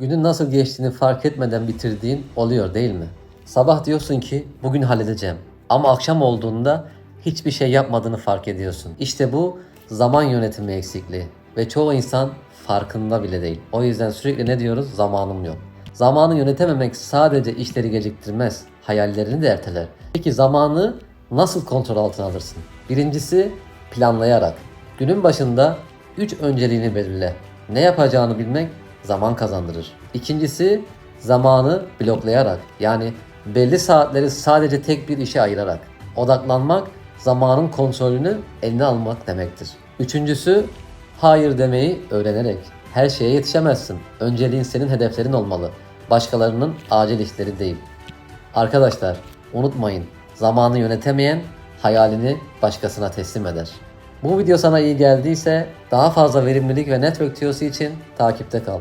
Günün nasıl geçtiğini fark etmeden bitirdiğin oluyor değil mi? Sabah diyorsun ki bugün halledeceğim. Ama akşam olduğunda hiçbir şey yapmadığını fark ediyorsun. İşte bu zaman yönetimi eksikliği. Ve çoğu insan farkında bile değil. O yüzden sürekli ne diyoruz? Zamanım yok. Zamanı yönetememek sadece işleri geciktirmez, hayallerini de erteler. Peki zamanı nasıl kontrol altına alırsın? Birincisi planlayarak. Günün başında 3 önceliğini belirle. Ne yapacağını bilmek zaman kazandırır. İkincisi zamanı bloklayarak yani belli saatleri sadece tek bir işe ayırarak. Odaklanmak zamanın kontrolünü eline almak demektir. Üçüncüsü hayır demeyi öğrenerek. Her şeye yetişemezsin. Önceliğin senin hedeflerin olmalı. Başkalarının acil işleri değil. Arkadaşlar unutmayın zamanı yönetemeyen hayalini başkasına teslim eder. Bu video sana iyi geldiyse daha fazla verimlilik ve network tiyosu için takipte kal.